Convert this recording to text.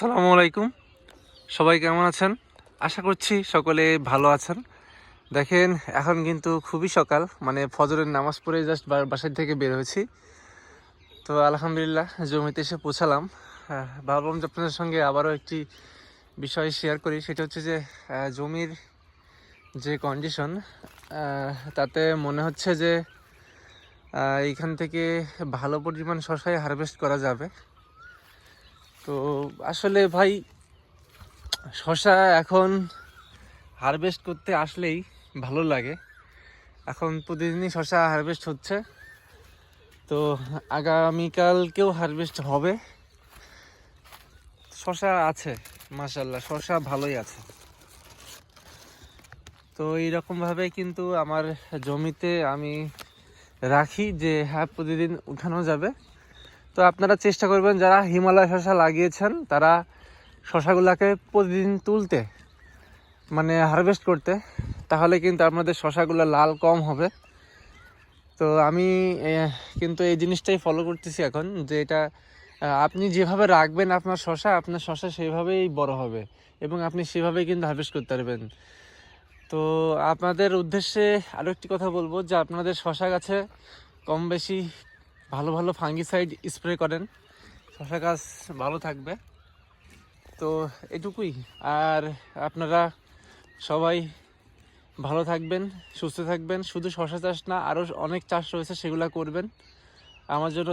আসসালামু আলাইকুম। সবাই কেমন আছেন? আশা করছি সকলে ভালো আছেন। দেখেন, এখন কিন্তু খুবই সকাল মানে ফজরের নামাজ পড়ে জাস্ট বাসার থেকে বের হয়েছি। তো আলহামদুলিল্লাহ, জমিতে এসে পৌঁছালাম। ভাবলাম যে আপনাদের সঙ্গে আবারও একটি বিষয় শেয়ার করি। সেটা হচ্ছে যে জমির যে কন্ডিশন তাতে মনে হচ্ছে যে এইখান থেকে ভালো পরিমাণ শশায় হারভেস্ট করা যাবে। তো আসলে ভাই শশা এখন হারভেস্ট করতে আসলেই ভালো লাগে। এখন প্রতিদিনই শশা হারভেস্ট হচ্ছে। তো আগামীকালকেও হারভেস্ট হবে। শশা আছে মাসাল্লাহ শশা ভালোই আছে। তো এইরকমভাবে কিন্তু আমার জমিতে আমি রাখি যে হ্যাঁ প্রতিদিন উঠানো যাবে। তো আপনারা চেষ্টা করবেন, যারা হিমালয় শশা লাগিয়েছেন, তারা শশাগুলাকে প্রতিদিন তুলতে মানে হারভেস্ট করতে, তাহলে কিন্তু আপনাদের শশাগুলো লাল কম হবে। তো আমি কিন্তু এই জিনিসটাই ফলো করতেছি এখন, যে এটা আপনি যেভাবে রাখবেন আপনার শশা আপনার শশা সেইভাবেই বড় হবে, এবং আপনি সেভাবেই কিন্তু হারভেস্ট করতে পারবেন। তো আপনাদের উদ্দেশ্যে আরও একটি কথা বলব, যে আপনাদের শশা গাছে কম বেশি ভালো ভালো ফাঙ্গিসাইড স্প্রে করেন। শশা গাছ ভালো থাকবে। তো এটুকুই। আর আপনারা সবাই ভালো থাকবেন, সুস্থ থাকবেন। শুধু শশা চাষ না আরও অনেক চাষ রয়েছে, সেগুলো করবেন। আমার জন্য